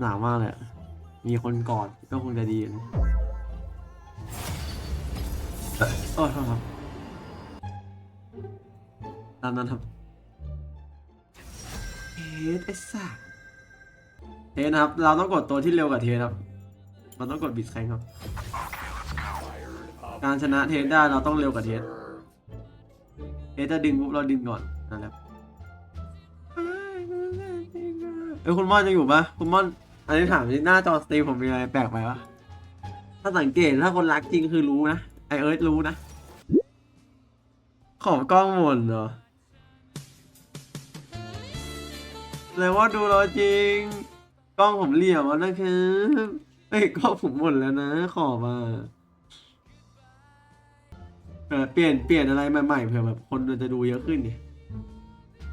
หนาวมากเลยอะมีคนกอดก็คงจะดีนะโอ้โทษครับ ตามนั้นครับเทสไอ้สัสเทสนะครับ เราต้องกดตัวที่เร็วกว่าเทสครับเราต้องกดบิดแข็งครับ การชนะเทสได้เราต้องเร็วกว่าเทสเทสจะดึงปุ๊บเราดึงก่อนนั่นแหละเอ้ยคุณม่อนยังอยู่ปะคุณม่อน อันนี้ถามที่หน้าจอสตรีมผมมีอะไรแปลกไปปะถ้าสังเกตถ้าคนรักจริงคือรู้นะ ไอเอิร์ธรู้นะ ขอบกล้องหมดเหรอแสดงว่าดูเราจริง กล้องผมเหลี่ยมแล้วนะครับเอ้ยกล้องผมหมดแล้วนะ ขอบมาเออเปลี่ยนเปลี่ยนอะไรใหม่ๆเผื่อแบบคนจะดูเยอะขึ้นดิ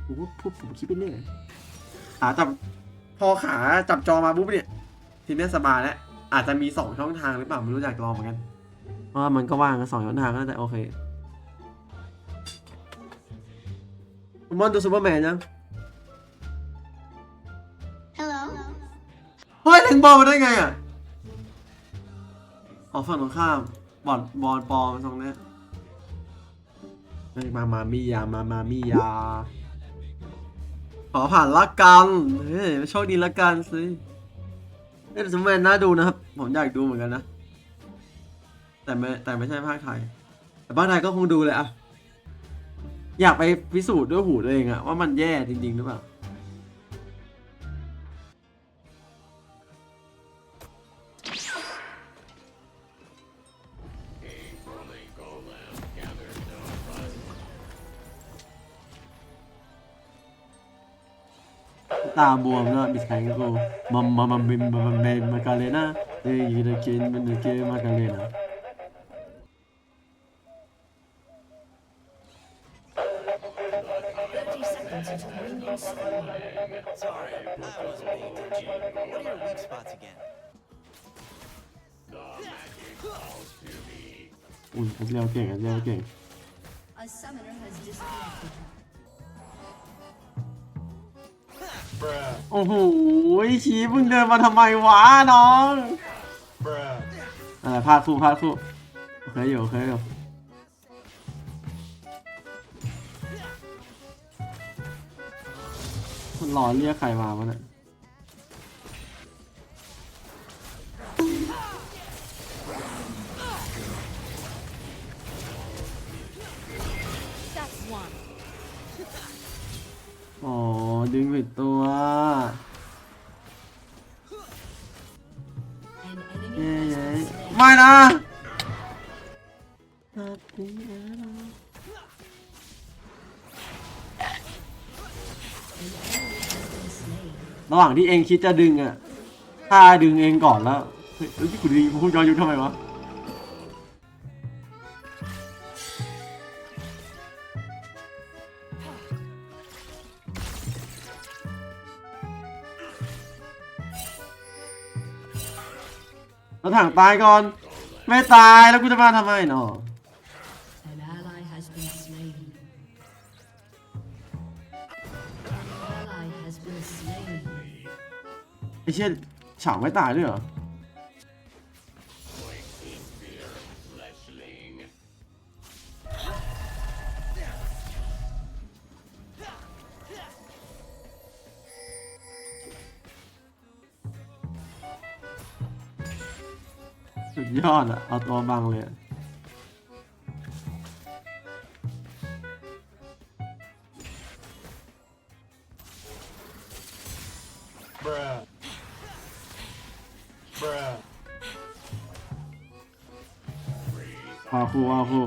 ผมว่าพูดผมคิดไปเรื่อยขาจับ พอขาจับจอมาปุ๊บเนี่ย ทีเนี้ยสบายแล้วอาจจะมีสองช่องทางหรือเปล่าไม่รู้จักลองเหมือนกันเพราะว่ามันก็ว่างกันสองช่องทางก็น่าจะโอเคคุณมอนดูซูเปอร์แมนยัง Hello. เฮ้ยถึงบอลมาได้ไงอะออกฝั่งตรงข้ามบอลบอลปลอมตรงเนี้ยเฮ้ยมามามียามามามียาข อผ่านละกันเฮ้ยโชคดีละกันสิเอ้ยซูเปอร์แมนน่าดูนะครับ ผมอยากดูเหมือนกันนะ แต่ไม่แต่ไม่ใช่ภาคไทย แต่ภาคไทยก็คงดูเลยอะอยากไปพิสูจน์ด้วยหูตัวเองอะว่ามันแย่จริงๆหรือเปล่า ตาบวมแล้วบิดแข็งกูมัมมัมมัมบิมมัมมัมเบมมาการเลน่าเอ้ยยูเดกินมันเดเกมาการเลน่า30 seconds until minions spawn. Sorry, I wasn't paying attention. What are your weak spots again? อุ้ยอันเดียวเก่งอันเดียวเก่ง โอ้โหชี้มึงเดินมาทำไมวะน้องอะไรพาดคู่พาดคู่เคอยู่เคอยู่มันรอเรียกใครมาวะเนี่ย อ๋อ ดึงผิดตัวเย้เย้ไม่นะระหว่างที่เองคิดจะดึงอะถ้าดึงเองก่อนแล้ว เฮ้ยเฮ้ยกูดึงกูย้อนยุทธทำไมวะ เราถังตายก่อน ไม่ตายแล้วกูจะมาทำไมเนาะ An ally has been slain. An ally has been slain. ไอ้เชี่ยฉางไม่ตายด้วยเหรอ สุดยอดอะเอาตัวบังเลยอะเอาคู่เอาคู่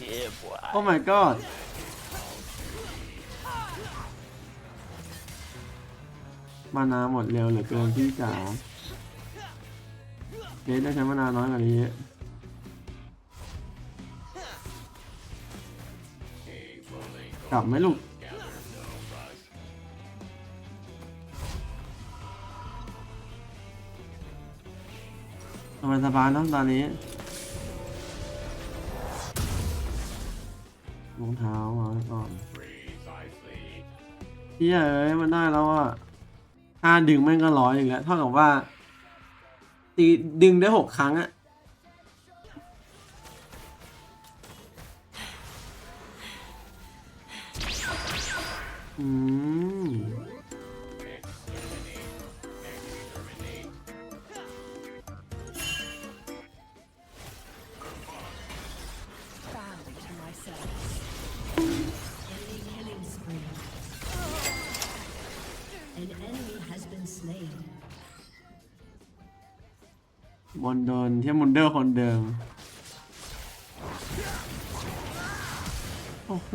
Yeah, boy. โอ้ my god มานาหมดเร็วเหลือเกินพี่จ๋าเดทได้ใช้มานาน้อยกว่านี้กลับไหมลูกสบายสบายนอะตอนนี้รองเท้ามาก่อนเฮียเอ้ยมันได้แล้วอะ ถ้าดึงแม่งก็ร้อยอีกแล้วเท่ากับว่า ตีดึงได้หกครั้งอะ บนโดนเทียมมุนเดอร์คนเดิม โอ้โห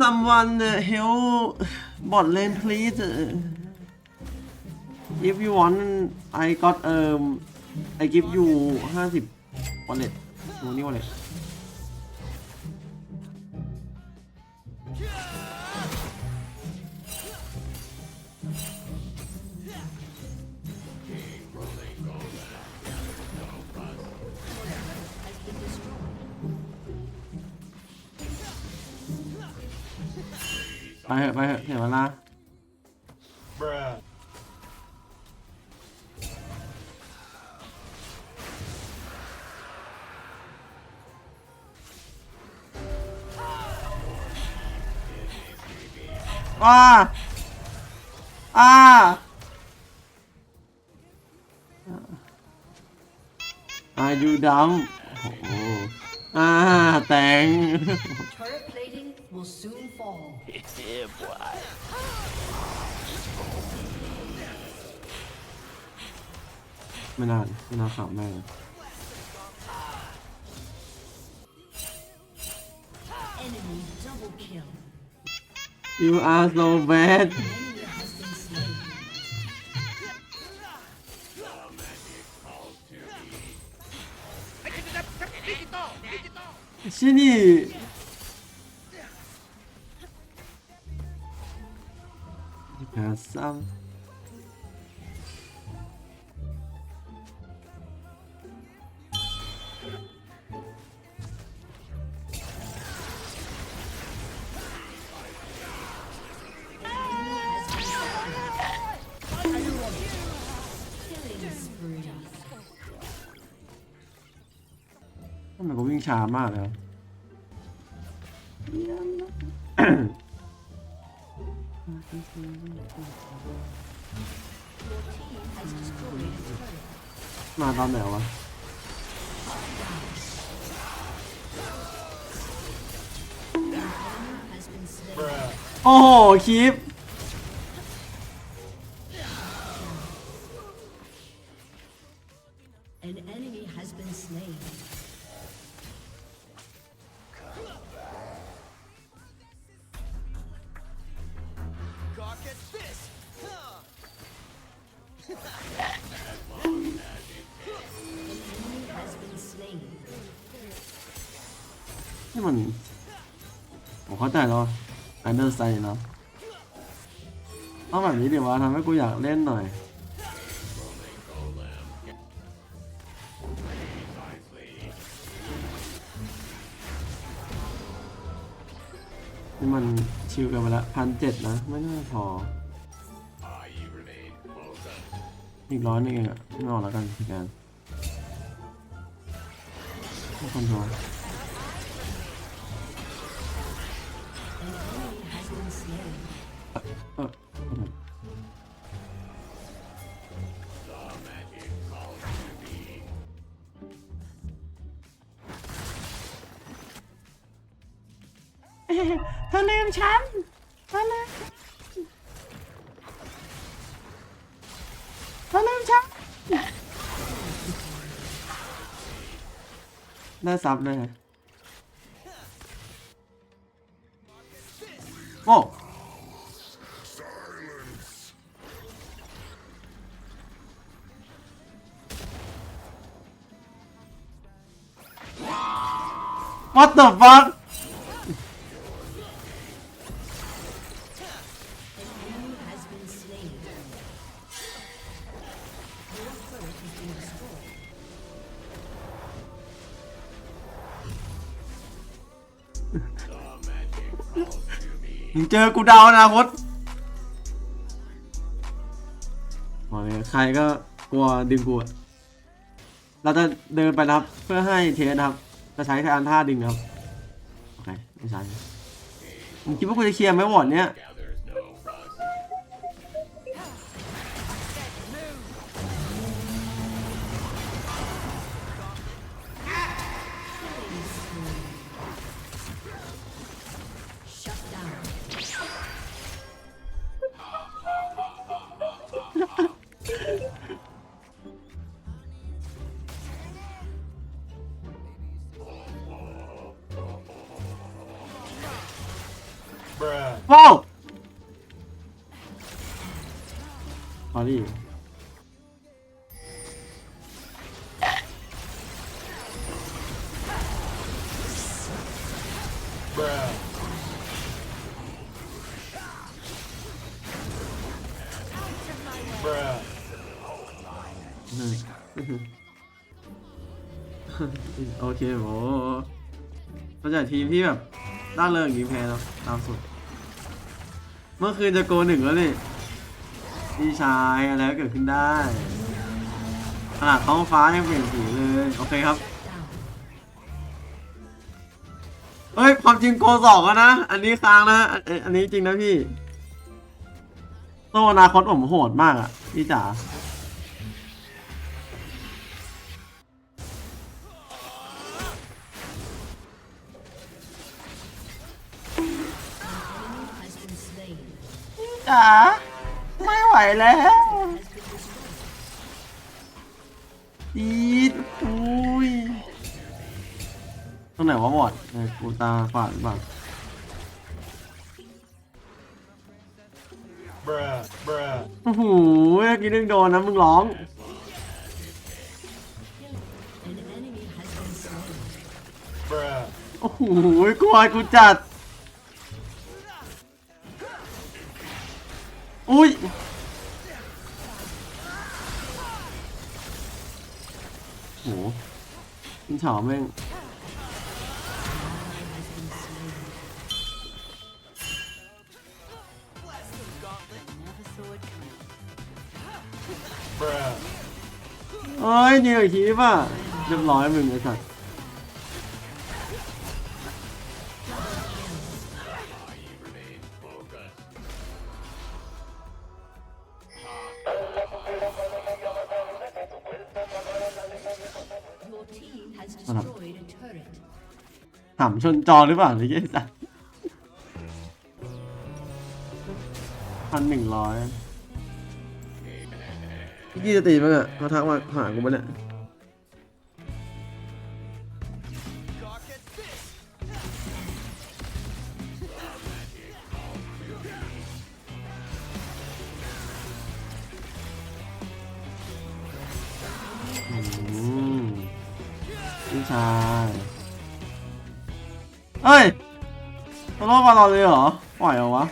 someone uh, help bot lane please if you want I got um I give you 50 wallet โอ้นี่ wallet ไปเถอะไปเถอะเสียเวลา Bruh. ว้าอ้าอายุด ไม่นานไม่นานข่าวแม่ง Enemy double kill. You are so bad Enemy has been slain. ชินี่หา ทำไมเขาวิ่งช้ามากแล้วมาตอนไหนวะ โอ้โหคลิป An enemy has been slain. Gawk at this. Huh. Enemy has been slain. นี่มันผมเข้าใจแล้ว อันเดอร์ไซน์เนาะต้องแบบนี้ดิวะทำให้กูอยากเล่นหน่อย นี่มันชิวกันไปละพันเจ็ดนะ ไม่น่าพอ อีกร้อยนึงเองอะไม่ออกแล้วกันพี่การทุกคนพอ เธอลืมฉันเธอลืมเธอลืมฉันได้ซับเลยโอ้ has been destroyed. มึงเจอกูดาวอนาคตบอกเลยใครก็กลัวดึงกูเราจะเดินไปนะครับ เพื่อให้เทสนะครับ จะใช้การท่าดึงครับ โอเค ไม่ใช่มึงคิดว่ากูจะเคลียร์ไหมวอร์ดเนี้ย ว้าวพอดีโอเคโหมาจากทีมที่แบบด้าเริงอย่างแพ้แล้วตามสุด เมื่อคืนจะโกหนึ่งแล้วนี่พี่ชายอะไรก็เกิดขึ้นได้ขนาดท้องฟ้ายังเปลี่ยนสีเลย โอเคครับ เฮ้ย ความจริงโกสองแล้วนะ อันนี้ค้างนะอันอันอันนี้จริงนะพี่โตอนาคตผมโหดมากอะพี่จ๋า จ๋าไม่ไหวแล้ว Has been destroyed. อีดอุ้ยตรงไหนวะบอดเออกูตาฝาดหรือเปล่า Bruh, bruh. โอ้โหเมื่อกี้นึงโดนนะมึงร้อง An enemy has been slain. Bruh. โอ้โหกลัวกูจัด อุ้ยโหกินเฉาแม่งเอ้ยนี่ไอ้คีป่ะเรียบร้อยมึงไอ้สัต ถามชนจอหรือเปล่าหรือไอ้สัตว์พันหนึ่งร้อยพี่กี้จะตีมั้งอะเขาทักมาหากูมั้เนี่ยอืมพี่ชาย เฮ้ยตลอดมาเราเลยเหรอปล่อยเหรอวะ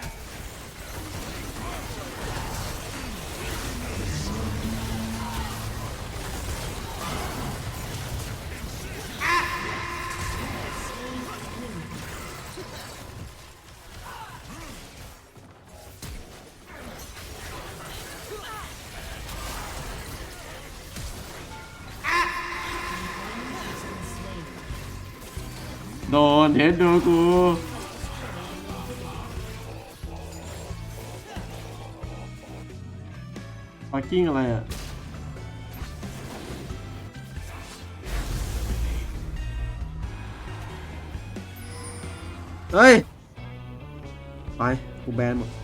นเห็นดูกูปักกิ้งอะไรอะเฮ้ย ไป กูแบนหมด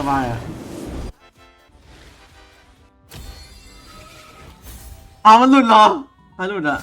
สบายอะเอามันหลุดเหรอมันหลุดอะ